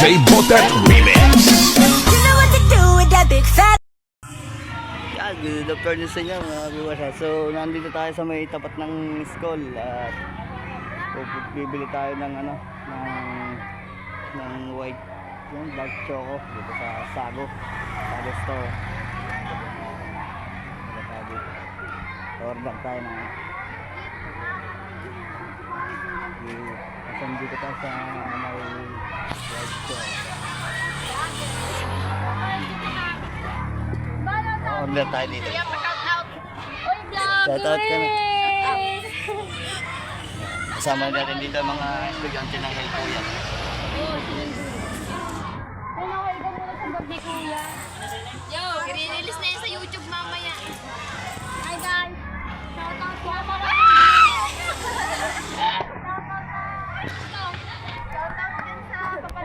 that remix. You know what to do with that big fat. Yan, good afternoon sa inyo mga viewers. ha. So, nandito tayo sa may tapat ng school at bibili tayo ng ano, ng ng white yung dark choco dito sa Sago. Sago store. Dito tayo dito. Order tayo ng ano. Kasi dito tayo sa may choco. Order tayo dito. Shout out ka na. Kasama natin dito ang mga estudyante ng sa gabi, kuya. Yo, i-release na sa YouTube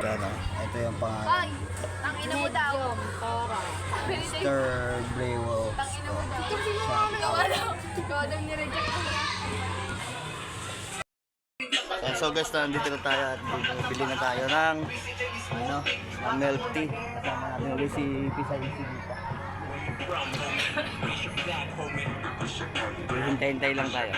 papa. Pero, ito yung pangalan. Ay, ang ina mo daw. Mr. Brewo. Ito sino mo ang gawa daw. Ikaw daw ni-reject ko. Eh, so guys, nandito na tayo at bili na tayo ng ano, ng milk tea. Kasama natin ulit si Pisay si Dita. Hintay-hintay lang tayo.